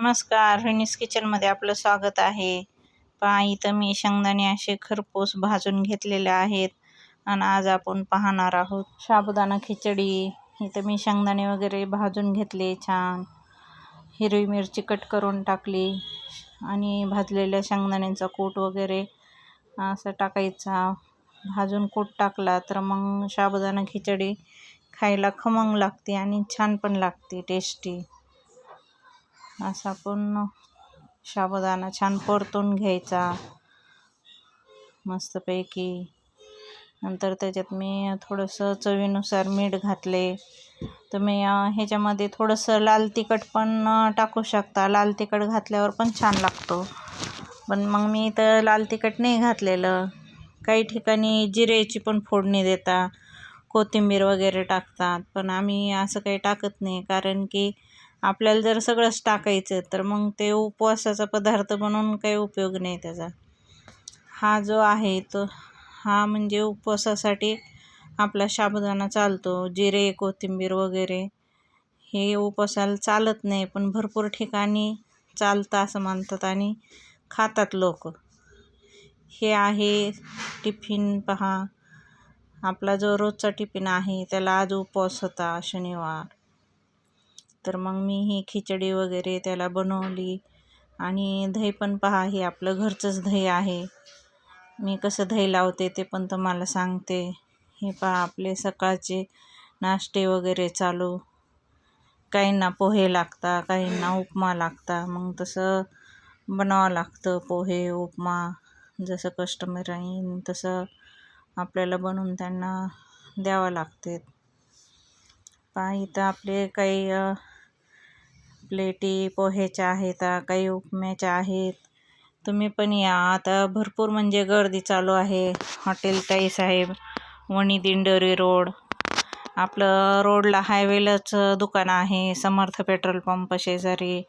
नमस्कार रोहिणीस किचनमध्ये आपलं स्वागत आहे. पहा इथं मी शेंगदाणे असे खरपूस भाजून घेतलेले आहेत आणि आज आपण पाहणार आहोत साबुदाणा खिचडी. इथं मी शेंगदाणे वगैरे भाजून घेतले छान. हिरवी मिरची कट करून टाकली आणि भाजलेल्या शेंगदाण्यांचा कूट वगैरे असं टाकायचा. भाजून कूट टाकला तर मग साबुदाणा खिचडी खायला खमंग लागते आणि छान पण लागते टेस्टी असा पूर्ण साबुदाणा छान परतून घ्यायचा. मस्तपैकी. नंतर त्याच्यात मी थोडंसं चवीनुसार मीठ घातले. तुम्ही ह्याच्यामध्ये थोडंसं लाल तिखट पण टाकू शकता. लाल तिखट घातल्यावर पण छान लागतो. पण मग मी इथं लाल तिखट नाही घातलेलं. काही ठिकाणी जिरेची पण फोडणी देता. कोथिंबीर वगैरे टाकतात. पण आम्ही असं काही टाकत नाही. कारण की आपल्याला जर सगळंच टाकायचं तर मग ते उपवासाचा पदार्थ बनवून काही उपयोग नाही त्याचा. हा जो आहे तो हा म्हणजे उपवासासाठी आपला साबुदाणा चालतो जिरे कोथिंबीर वगैरे. हे उपवासाला चालत नाही पण भरपूर ठिकाणी चालतं असं मानतात आणि खातात लोक. हे आहे टिफिन पहा. आपला जो रोजचा टिफिन आहे त्याला आज उपवास होता शनिवार. तर मग मी ही खिचडी वगैरे त्याला बनवली. आणि दही पण पहा हे आपलं घरचंच दही आहे. मी कसं दही लावते ते पण तुम्हाला सांगते. हे पहा आपले सकाळचे नाश्ते वगैरे चालू. काहींना पोहे लागता काहींना उपमा लागता. मग तसं बनावं लागतं पोहे उपमा. जसं कस्टमर येईन तसं आपल्याला बनवून त्यांना द्यावं लागते. पहा इथं आपले काही प्लेटी पोह्याच्या आहेत काही उपम्याच्या आहेत. तुम्ही पण या. आता भरपूर म्हणजे गर्दी चालू आहे. हॉटेल साहेब वणी दिंडोरी रोड. आपलं रोडला हायवेलाच दुकान आहे. समर्थ पेट्रोल पंप शेजारी.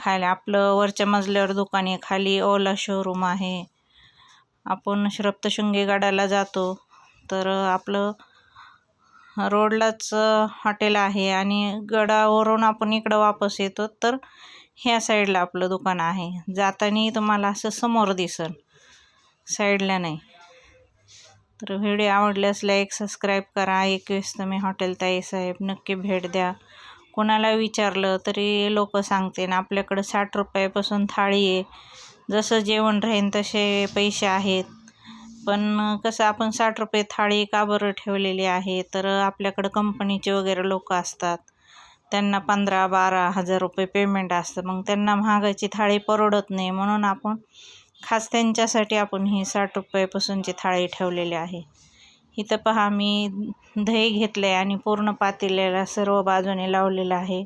खाली आपलं वरच्या मजल्यावर दुकान आहे. खाली ओला शोरूम आहे. आपण श्रप्तशृंगी गडाला जातो. तर आपलं रोडलाच हॉटेल आहे आणि गडावरून आपण इकडं वापस येतो तर ह्या साईडला आपलं दुकान आहे. जाताना तुम्हाला असं समोर दिसेल साईडला नाही. तर व्हिडिओ आवडल्यास लाईक सबस्क्राईब करा एकवीस तुम्ही हॉटेल ताईसाहेब नक्की भेट द्या. कोणाला विचारलं तरी लोक सांगते ना आपल्याकडं साठ रुपयापासून थाळी आहे. जसं जेवण राहीन तसे पैसे आहेत. पण कसं आपण साठ रुपये थाळी का बरं ठेवलेली आहे? तर आपल्याकडं कंपनीचे वगैरे लोक असतात. त्यांना पंधरा बारा हजार रुपये पेमेंट असतं. मग त्यांना महागाची थाळी परवडत नाही. म्हणून आपण खास त्यांच्यासाठी आपण ही साठ रुपयापासूनची थाळी ठेवलेली आहे. इथं पहा मी दही घेतलं आहे आणि पूर्ण पातेल्याला सर्व बाजूने लावलेलं आहे.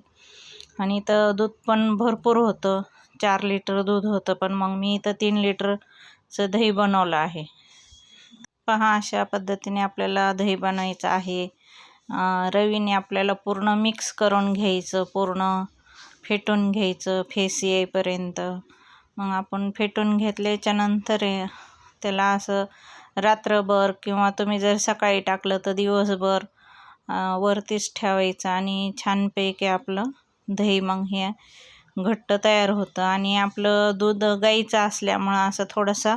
आणि इथं दूध पण भरपूर होतं. चार लिटर दूध होतं. पण मग मी इथं तीन लिटरचं दही बनवलं आहे. पहा अशा पद्धतीने आपल्याला दही बनवायचं आहे. रवीने आपल्याला पूर्ण मिक्स करून घ्यायचं पूर्ण फेटून घ्यायचं फेस येईपर्यंत. मग आपण फेटून घेतल्याच्यानंतर त्याला असं रात्रभर किंवा तुम्ही जर सकाळी टाकलं तर दिवसभर वरतीच ठेवायचं आणि छानपैकी आपलं दही मग हे घट्ट तयार होतं. आणि आपलं दूध गाईचं असल्यामुळं असं थोडंसं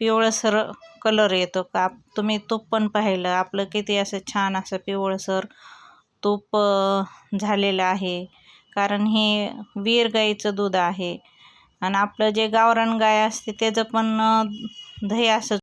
पिवळसर कलर येतो का? तुम्ही तूप पण पाहिलं. आपलं किती असं छान असं पिवळसर तूप झालेलं आहे. कारण हे वीर गाईचं दूध आहे. आणि आपलं जे गावरान गाय असते त्याचं पण दही असं